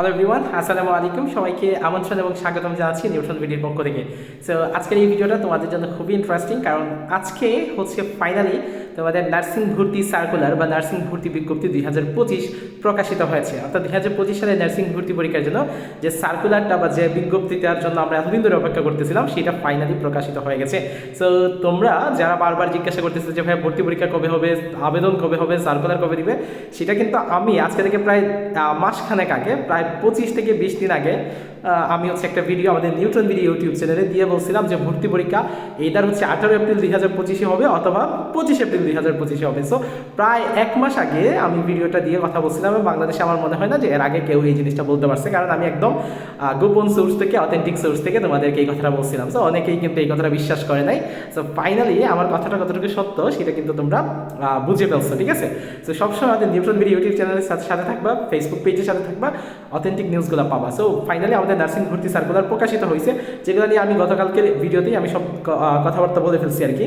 Hello everyone আসসালামু আলাইকুম। সবাইকে আমন্ত্রণ এবং স্বাগতম জানাচ্ছি নিউটন ভিডিওর পক্ষ থেকে। সো আজকের এই ভিডিওটা তোমাদের জন্য খুবই ইন্টারেস্টিং কারণ আজকে হচ্ছে ফাইনালি তোমাদের নার্সিং ভর্তি সার্কুলার বা নার্সিং ভর্তি বিজ্ঞপ্তি দুই হাজার পঁচিশ প্রকাশিত হয়েছে। অর্থাৎ দুই হাজার পঁচিশ সালে নার্সিং ভর্তি পরীক্ষার জন্য যে সার্কুলারটা বা যে বিজ্ঞপ্তিটার জন্য আমরা এতদিন ধরে অপেক্ষা করতেছিলাম, সেটা ফাইনালি প্রকাশিত হয়ে গেছে। সো তোমরা যারা বারবার জিজ্ঞাসা করতেছো যে ভাই ভর্তি পরীক্ষা কবে হবে? আবেদন কবে হবে? সার্কুলার কবে দিবে? সেটা কিন্তু আমি আজকে থেকে প্রায় মাসখানেক আগে, প্রায় পঁচিশ থেকে বিশ দিন আগে আমি হচ্ছে একটা ভিডিও আমাদের নিউটন ভিডিও ইউটিউব চ্যানেলে দিয়ে বলছিলাম যে ভর্তি পরীক্ষা এইটার হচ্ছে আঠারো এপ্রিল দুই হাজার পঁচিশে হবে অথবা পঁচিশ এপ্রিল দুই হাজার পঁচিশে হবে। সো প্রায় এক মাস আগে আমি ভিডিওটা দিয়ে কথা বলছিলাম এবং বাংলাদেশে আমার মনে হয় না যে এর আগে কেউ এই জিনিসটা বলতে পারছে, কারণ আমি একদম গোপন সোর্স থেকে অথেন্টিক সোর্স থেকে তোমাদেরকে এই কথাটা বলছিলাম। সো অনেকেই কিন্তু এই কথাটা বিশ্বাস করে নাই। সো ফাইনালি আমার কথাটা কতটুকু সত্য সেটা কিন্তু তোমরা বুঝে ফেলছো, ঠিক আছে? সো সবসময় আমাদের নিউটন ভিডিও ইউটিউব চ্যানেলের সাথে সাথে থাকবা ফেসবুক পেজের সাথে থাকবা অথেন্টিক নিউজগুলো পাবা। সো ফাইনালি আমাদের নার্সিং ভর্তি সার্কুলার প্রকাশিত হয়েছে যেগুলো নিয়ে আমি গতকালকের ভিডিওতেই আমি সব কথাবার্তা বলে ফেলছি আর কি।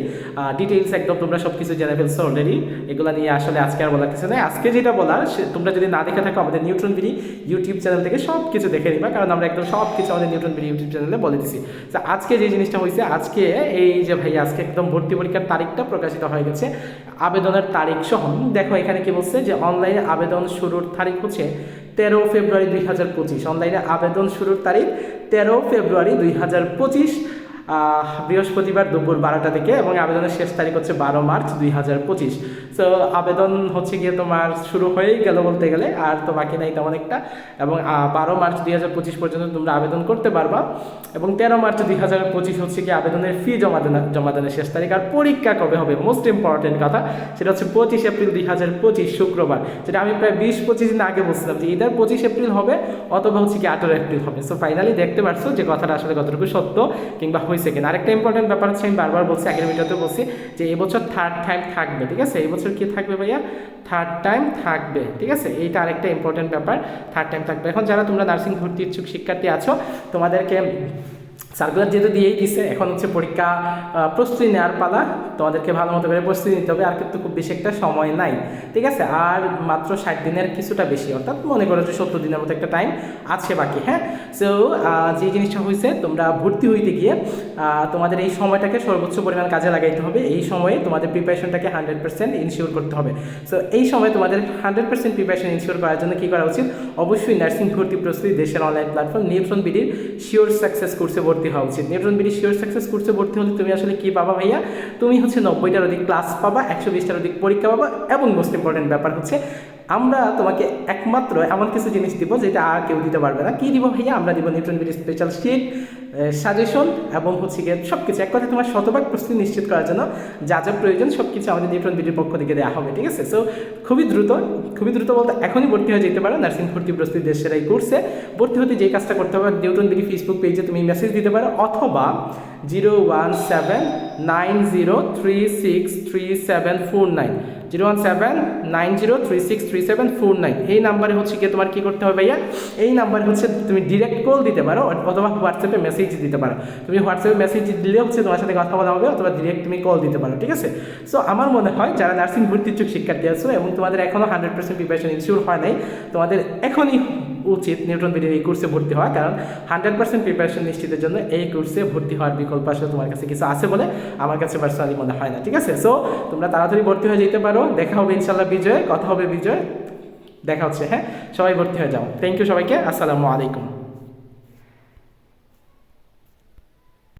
ডিটেইলস একদম তোমরা সব কিছু জেনে ফেলছো অলরেডি এগুলো নিয়ে আসলে আজকে আর বলার কিছু নেই। আজকে যেটা বলার তোমরা যদি না দেখে থাকো, আমাদের নিউট্রন বিডি ইউটিউব চ্যানেল থেকে সব কিছু দেখে নিবা, কারণ আমরা একদম সব কিছু আমাদের নিউট্রন বিডি ইউটিউব চ্যানেলে বলে দিছি। তো আজকে যে জিনিসটা হয়েছে আজকে এই যে ভাই আজকে একদম ভর্তি পরীক্ষার তারিখটা প্রকাশিত হয়ে গেছে। আবেদনের তারিখ সহ, দেখো এখানে কি বলছে যে অনলাইনে আবেদন শুরুর তারিখ হচ্ছে তেরো ফেব্রুয়ারি দুই হাজার পঁচিশ। অনলাইনে আবেদন শুরুর তারিখ তেরো ফেব্রুয়ারি দুই হাজার পঁচিশ। বৃহস্পতিবার দুপুর বারোটা থেকে এবং আবেদনের শেষ তারিখ হচ্ছে বারো মার্চ দুই হাজার পঁচিশ। সো আবেদন হচ্ছে গিয়ে তোমার শুরু হয়েই গেল বলতে গেলে, আর তো বাকি নাই তেমন একটা। এবং বারো মার্চ দুই হাজার পঁচিশ পর্যন্ত তোমরা আবেদন করতে পারবা। এবং তেরো মার্চ দুই হাজার পঁচিশ হচ্ছে কি আবেদনের ফি জমা জমা দেনের শেষ তারিখ। আর পরীক্ষা কবে হবে? মোস্ট ইম্পর্টেন্ট কথা, সেটা হচ্ছে পঁচিশ এপ্রিল দুই হাজার পঁচিশ শুক্রবার। যেটা আমি প্রায় বিশ পঁচিশ দিন আগে বলছিলাম যে ইদার পঁচিশ এপ্রিল হবে অথবা হচ্ছে কি আঠারো এপ্রিল হবে। সো ফাইনালি দেখতে পারছ যে কথাটা আসলে কতটুকু সত্য কিংবা হয়েছে কিনা। আরেকটা ইম্পর্টেন্ট ব্যাপার হচ্ছে আমি বারবার বলছি, আগের ভিডিওতে বলছি যে এবছর থার্ড টাইম থাকবে, ঠিক আছে? এবছর কি থাকবে ভাইয়া? থার্ড টাইম থাকবে, ঠিক আছে? এইটা আরেকটা ইম্পর্টেন্ট ব্যাপার থার্ড টাইম থাকবে। এখন যারা তোমরা নার্সিং ভর্তি ইচ্ছুক শিক্ষার্থী আছো, তোমাদেরকে সার্কুলার যেহেতু দিয়েই দিছে, এখন হচ্ছে পরীক্ষা প্রস্তুতি নেওয়ার পালা। তোমাদেরকে ভালো মতো করে প্রস্তুতি নিতে হবে, আর কিন্তু খুব বেশি একটা সময় নাই। ঠিক আছে? আর মাত্র ষাট দিনের কিছুটা বেশি, অর্থাৎ মনে করো যে সত্তর দিনের মতো একটা টাইম আছে বাকি হ্যাঁ? সো যে জিনিসটা হয়েছে, তোমরা ভর্তি হইতে গিয়ে তোমাদের এই সময়টাকে সর্বোচ্চ পরিমাণ কাজে লাগাইতে হবে। এই সময়ে তোমাদের প্রিপারেশনটাকে হান্ড্রেড পার্সেন্ট ইনশিওর করতে হবে। সো এই সময় তোমাদের হান্ড্রেড পার্সেন্ট প্রিপারেশন ইনশিওর করার জন্য কী করা উচিত? অবশ্যই নার্সিং ভর্তি প্রস্তুতি দেশের অনলাইন প্ল্যাটফর্ম নিউট্রন বিডির শিওর সাকসেস কোর্সে ভর্তি হওয়া উচিত। নিউট্রন বিডি শিওর সাকসেস কোর্সে ভর্তি হলে তুমি আসলে কি পাবা ভাইয়া? তুমি হচ্ছে নব্বইটার অধিক ক্লাস পাবা, একশো বিশটার অধিক পরীক্ষা পাবা এবং মোস্ট ইম্পর্টেন্ট ব্যাপার হচ্ছে আমরা তোমাকে একমাত্র এমন কিছু জিনিস দিব যেটা আর কেউ দিতে পারবে না। কি দিব ভাইয়া? আমরা দিব Neutron BD special sheet suggestion এবং হচ্ছে গিয়ে সব কিছু এক কথায় তোমার শতভাগ প্রস্তুতি নিশ্চিত করার জন্য যা যা প্রয়োজন সব কিছু আমাদের নিউট্রন বিডির পক্ষ থেকে দেওয়া হবে, ঠিক আছে? সো খুবই দ্রুত খুবই দ্রুত বলতে এখনই ভর্তি হয়ে যেতে পারো নার্সিং ভর্তি প্রস্তুতি দেশের এই কোর্সে ভর্তি হতে যে কাজটা করতে হবে নিউটন বিডি ফেসবুক পেজে তুমি মেসেজ দিতে পারো অথবা zero one seven nine zero three six three seven four nine. Zero one seven, nine zero three six three seven four nine. এই নাম্বারে হচ্ছে গিয়ে তোমার কী করতে হবে ভাইয়া? এই নাম্বারে হচ্ছে তুমি ডিরেক্ট কল দিতে পারো অথবা হোয়াটসঅ্যাপে মেসেজ দিতে পারো। তুমি হোয়াটসঅ্যাপে মেসেজ দিলে হচ্ছে তোমার সাথে কথা বলা হবে অথবা ডিরেক্ট তুমি কল দিতে পারো, ঠিক আছে? সো আমার মনে হয় যারা নার্সিং ভর্তি ইচ্ছুক শিক্ষার্থী আছো এবং তোমাদের এখনও হান্ড্রেড পার্সেন্ট প্রিপারেশন ইনশিওর হয় নাই, তোমাদের এখনই উচিত নিউটন বিডির এই কোর্সে ভর্তি হওয়া, কারণ হান্ড্রেড পার্সেন্ট প্রিপারেশন নিশ্চিতের জন্য এই কোর্সে ভর্তি হওয়ার বিকল্প আসলে তোমার কাছে কিছু আছে বলে আমার কাছে পার্সোনালি মনে হয় না, ঠিক আছে? সো তোমরা তাড়াতাড়ি ভর্তি হয়ে যেতে পারো, দেখা হবে ইনশাল্লাহ বিজয়, কথা হবে বিজয়, দেখা হচ্ছে হ্যাঁ? সবাই ভর্তি হয়ে যাও। থ্যাংক ইউ সবাইকে, আসসালামু আলাইকুম।